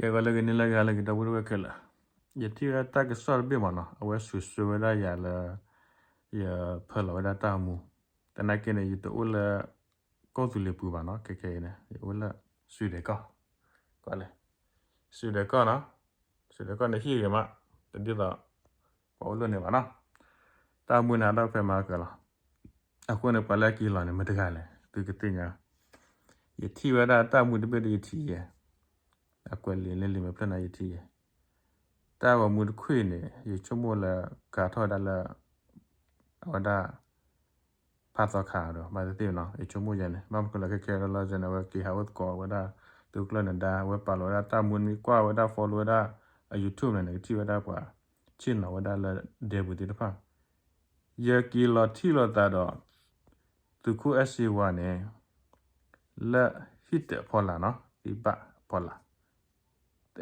ကဲကလည်းကနေလည်းကလည်းတော့ဝရကလာယတိရတကဆောဘီမနော်အဝဲဆူဆူဝရရလာရဖလောဒတာမူတနကနေယတအိုလာကောသူလေပူပါနော်ကဲကဲနေအိုလာဆူတယ်ကောကောလေဆူတယ်ကောနော်ဆူတယ်ကောနေဟီရမတတိတော့ဘောလုံးနေပါနော်တာမူနာတော့ဖဲမှာကလာအခု နေပလာကီလာနေမတကလည်းသူကတင်ညာယတိဝရတာမူတပိတိတီရဲ့အကွက်လေးလေးလေးမပြနိုင်တီရဲ့တာဝမူတခွေနေရချမောလာကာထော်ဒါလာဝဒါဖတ်တော့ခါတော့မတတိနော်အချမောရနေမမကလကကဲလာဇနဝကီဟာဝတ်ကောဝဒါတုကလနဒါဝပါလောဒါတာမူနီကွာဝဒါဖော်လောဒါအ YouTube နဲ့တီဝဒါကွာ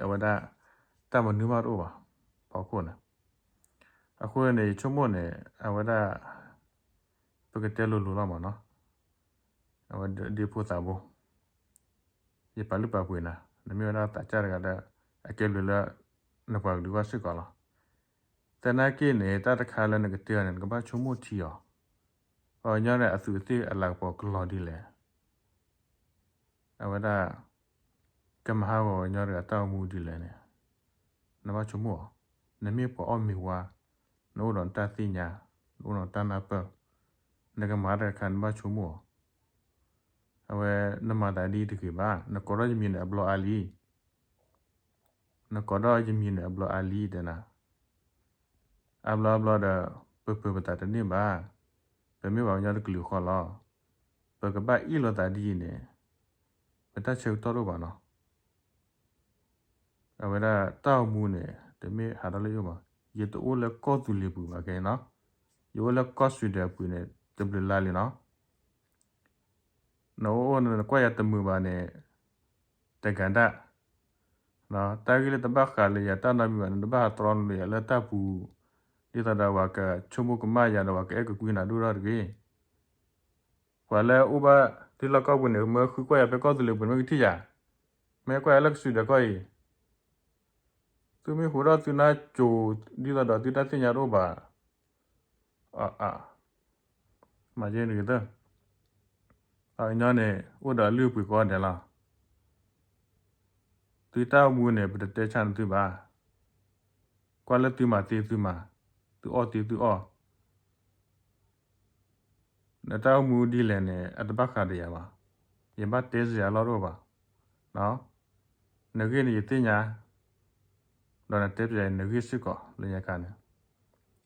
အဝဒတမနုမတော့ပါပေါကုနအခုနေချုံမနေအဝဒပကတဲလိုလိုလာမနော်အဝဒဒီပိုတာဘူးရပါလူပါကွေနာနမေနာတချရကတဲ့အကဲလူလာနပါလူကစစ်ကလာတနာကိနေတာတခါလည်းငကတဲနဲ့ကဘာချုံမတီရောဟောညရအစုအသေးအလောက်ပေါ်ကလော်ဒီလေအဝဒါ ကမဟာဝညရတောက်မှုဒီလဲနေနမချုံမောနမေပေါ်အမီဝါနိုဒန်တသိညာနိုဒန်တနာပနကမာရခန်မချုံမောအဝဲနမတာဒီတကိပါနကောရဂျမီနဘလအလီနကောရဂျမီနဘလအလီဒနာအဘလဘလဒပပပတာတနေပါပမေဝညရကလူခေါ်လာပကပအီလတာဒီနေပတချုတော်တော့ပါနော် အဝရတောက်မှုနဲ့တမေဟာရလေယောမယေတိုလကောတူလီပူပါကဲနော်ယောလကောဆွေတဲ့ပူနဲ့တဘလလာလီနော်နော်နကွာရတမှုပါနဲ့တကန်ဒနော်တာဂီလတဘခါလေယတနာမီဝနတဘထရန်လေလတပူဒီတဒါဝကချုံမကမယာနဝကအဲကကွီနာဒူရကေကွာလေဥပဒီလကောက်ဝင်မခုကွာရပဲကောတူလီပူမကတိရမဲကွာလက်ဆွေတဲ့ကွာ သူမဟိုရသူနာချိုဒီလာတော့ဒီတတင်ရတော့ပါအာအာမကျင်းရတဲ့အာညာနဲ့ဥဒါလူပွေကောတယ်လားသူတောက်မှုနဲ့ပတတဲချန်သူပါကွာလက်သူမတေးသူမသူအော်တေးသူအော်နတောက်မှုဒီလည်းနဲ့အတပတ်ခါတရပါရမတဲစရာတော့ပါနော်ငွေနေတင်ညာ တော့တဲ့ပြနေရစ်ကောလေရကန်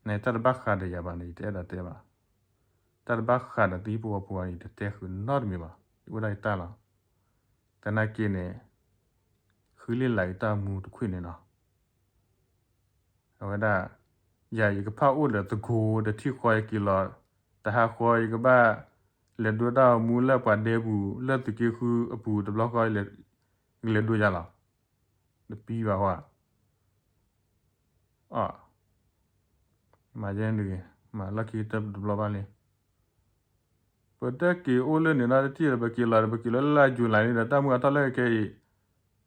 နေတာဘခါတဲ့ရပါနေတဲ့တဲ့တဲ့ပါတဘခါတဲ့ဒီပူပူအရင်တဲ့ခုနော်မီပါဝလိုက်တလာတနကိနေခူလေးလိုက်တာမူတခွနေနော်ဟောဒါယာယကဖာအိုလေတကိုတတိခွိုင်ကီလာတဟာခွိုင်ကဘာလေဒိုတာမူလပဒေဘူးလက်တကိခုအပူတဘလောက်ကိုလေလေဒိုရလာတပီးပါဟော Ah. Majen lagi. Ma lucky tap dua balik. Pada ke ole ni nada tiada bagi lar bagi lar la jual ni datang muka tak lagi ke.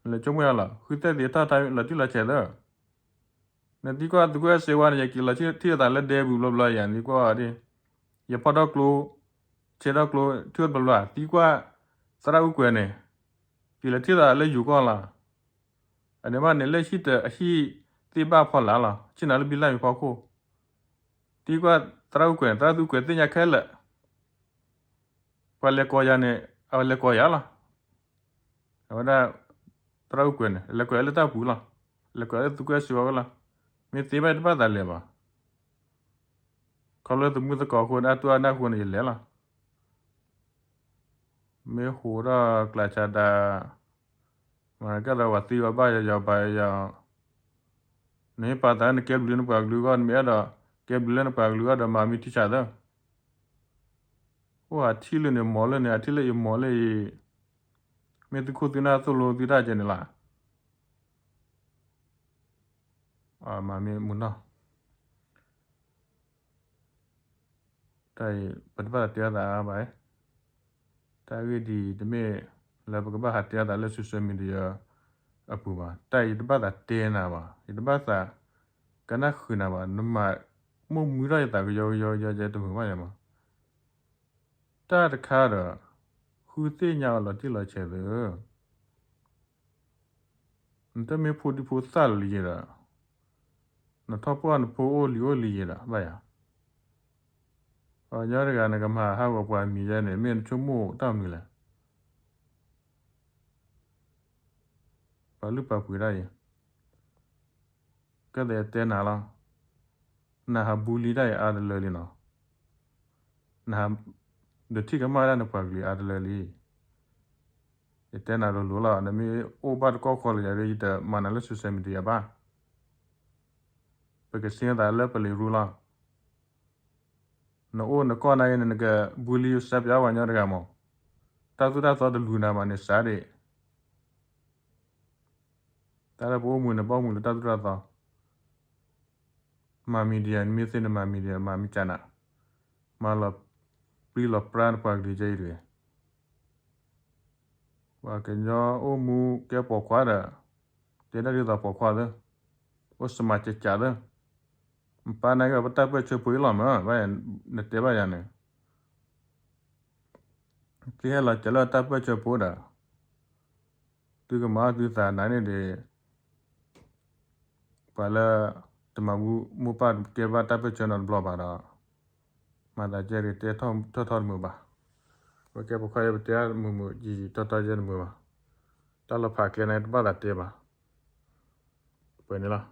Le cuma lah. Kita dia tak tahu lah tu lah cedar. Nanti kau tu kau sewa ni jadi lah tiada tak lah dia bula bula yang ni kau ada. Ya pada klo cedar klo tiada bula. Ti kau sarau kau ni. Tiada tiada lah juga lah. Ane mana leh sih tak sih နဒီကွာဒကွာစေဝါနေကီလာချီတီတာလက်ဒဲဘူးဘလဘလယန်ဒီကွာဒီရပတော့ကလိုချေတော့ကလိုထွတ်ဘလဘဒီကွာစရာဥကွယ်နေကီလာတီတာလဲယူကွာလာအနေမနေလက်ရှိတဲ့အရှိတိပဖော်လာလာချင်နာလဘီလိုက်ဖော်ခိုတီကွာတရောက်ကွယ်တရသူကွယ်တင်ရခဲလက်ကွာလေကောရနဲ့အလေကောရလာဟောဒါတရောက်ကွယ်နဲ့လေကွယ်လက်တာပူလာလေကွယ်သူကွယ်ရှိဝလာမြေတိဘတ်ပတ်တယ်လေပါခေါ်လို့သူမှုတကောခွန်အတူအနာခွန်ရလေလားမေဟိုရာကလာချာဒါမကရဝတိဝဘာရရောက်ပါရ နေပါတာနကဲဘလနပါဂလူကမြေဒါကဲဘလနပါဂလူကဒမာမီတိချာဒါဟိုအထီလနေမောလနေအထီလေမောလေမေတခုတင်နာဆိုလိုတိရကျနေလားအာမမေမနာတိုင်ပဒပတ်တရားတာပါတာဂီဒီဒမေလဘကဘာဟာတရားတာလက်ဆူဆမီဒီယာ အပူပါတိုက်တပတ်တာတဲနာပါဒီတပတ်စာကနခွနာပါနမမမူရရတာရောရောရောကျတူပါရမတာတခါတော့ဟူသိညာလောတိလောချေတယ်န်တမေဖို့ဒီဖို့စလီရနထပ်ပွားနပိုအိုလီအိုလီရဘာယာအော်ညရကနကမဟာဝပွားမီရနေမင်းချုံမို့တောက်မီလား ဘာလို့ပါပူရရင်ကတဲ့တဲနာလားနာဟာဘူလီရရအားတယ်လေနော်နာဒတိကမာရနပါကလီအားတယ်လေတဲနာလိုလိုလာနမီအိုဘတ်ကောခေါ်ရရတဲ့မနလဆုစမီဒီယာပါပကစင်းဒါလက်ပလီရူလာနော်အိုနကောနိုင်နကဘူလီဆပ်ရဝညာရကမောတာသူတာသောဒလူနာမနေစားတဲ့ တာရဘောမူနဘောမူတာသူတာသောမာမီဒီယန်မီစင်မာမီဒီယန်မာမီချနာမာလပရီလပရန်ပါကဒီဂျေရီဝါကညောအိုမူကဲပေါ်ခွာတာတဲနာရီတာပေါ်ခွာတယ်ဝစမချချာတယ်ပါနိုင်ကပတပ်ပဲချပွေးလာမဘာနတဲပါရနေဒီဟလာကျလာတပ်ပဲချပိုးတာသူကမာသူသာနိုင်နေတယ် ပါလာတမဘူးမူပတ်ကေဘာတပ်ပဲချနော်ဘလပါတော့မာဒါကျရီတဲထောင်းထောထောမူပါဝကေပခွာရတဲမူမူကြီးကြီးတော်တော်ကျန်မူပါတလဖာကလည်းနဲ့ပါတာတဲပါပွင့်နေလား